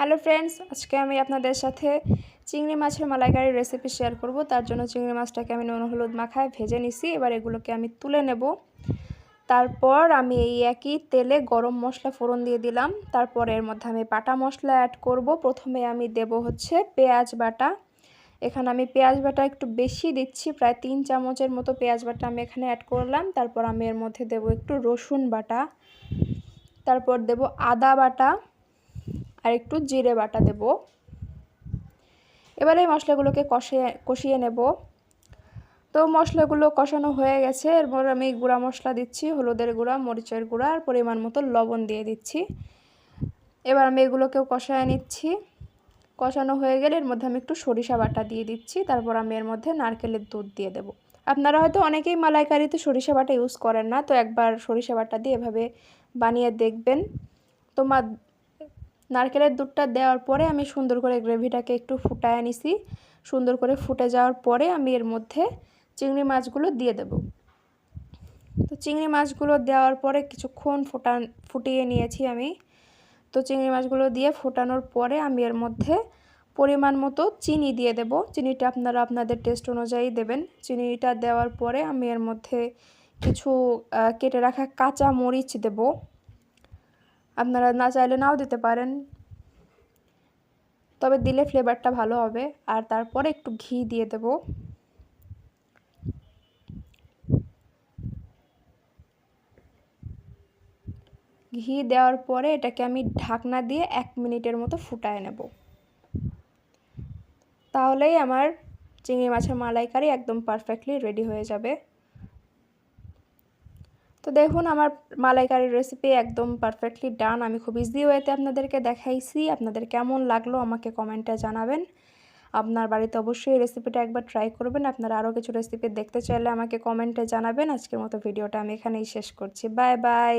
Hello friends আজকে আমি আপনাদের সাথে চিংড়ি মাছের মালাইকারির রেসিপি শেয়ার করব। তার জন্য চিংড়ি মাছটাকে আমি নুন হলুদ মাখায় ভেজে নিছি। এবার এগুলোকে আমি তুলে নেব। তারপর আমি এই একই তেলে গরম মশলা ফোড়ন দিয়ে দিলাম। তারপর এর মধ্যে আমি বাটা মশলা অ্যাড করব। প্রথমে আমি দেব হচ্ছে পেঁয়াজ বাটা। এখানে আমি পেঁয়াজ বাটা একটু বেশি দিচ্ছি, প্রায় তিন চামচের মতো পেঁয়াজ বাটা আমি এখানে অ্যাড করলাম। তারপর আমি এর মধ্যে দেব একটু রসুন বাটা। তারপর দেব আদা বাটা। আর একটু জিরে বাটা দেব। এবারে মশলাগুলোকে কষিয়ে কষিয়ে নেব। তো মশলাগুলো কষানো হয়ে গেছে। এরপর আমি গুঁড়া মশলা দিচ্ছি, হলুদের গুঁড়া, মরিচের গুঁড়া, আর পরিমাণ মতো লবণ দিয়ে দিচ্ছি। এবার আমি এগুলোকেও কষায় নিচ্ছি। কষানো হয়ে গেলে এর মধ্যে আমি একটু সরিষা বাটা দিয়ে দিচ্ছি। তারপর আমি এর মধ্যে নারকেলের দুধ দিয়ে দেব। আপনারা হয়তো অনেকেই মালাইকারিতে সরিষা বাটা ইউজ করেন না। তো একবার সরিষা বাটা দিয়ে এভাবে বানিয়ে দেখবেন। তোমার নারকেলের দুধটা দেওয়ার পরে আমি সুন্দর করে গ্রেভিটাকে একটু ফুটায় নিছি সুন্দর করে ফুটে যাওয়ার পরে আমি এর মধ্যে চিংড়ি মাছগুলো দিয়ে দেব। তো চিংড়ি মাছগুলো দেওয়ার পরে কিছুক্ষণ ফোটান ফুটিয়ে নিয়েছি আমি। তো চিংড়ি মাছগুলো দিয়ে ফোটানোর পরে আমি এর মধ্যে পরিমাণ মতো চিনি দিয়ে দেব। চিনিটা আপনারা আপনাদের টেস্ট অনুযায়ী দেবেন। চিনিটা দেওয়ার পরে আমি এর মধ্যে কিছু কেটে রাখা কাঁচা মরিচ দেব। আপনারা না চাইলে নাও দিতে পারেন। তবে দিলে ফ্লেভারটা ভালো হবে। আর তারপরে একটু ঘি দিয়ে দেব। ঘি দেওয়ার পরে এটাকে আমি ঢাকনা দিয়ে এক মিনিটের মতো ফুটায় নেব। তাহলেই আমার চিংড়ি মাছের মালাইকারি একদম পারফেক্টলি রেডি হয়ে যাবে। তো দেখুন, আমার মালাইকারির রেসিপি একদম পারফেক্টলি ডান আমি খুব ইজি ওয়েতে আপনাদেরকে দেখাইছি। আপনাদের কেমন লাগল আমাকে কমেন্টে জানাবেন। আপনার বাড়িতে অবশ্যই রেসিপিটা একবার ট্রাই করবেন। আপনারা আরও কিছু রেসিপি দেখতে চাইলে আমাকে কমেন্টে জানাবেন। আজকের মতো ভিডিওটা আমি এখানেই শেষ করছি। Bye bye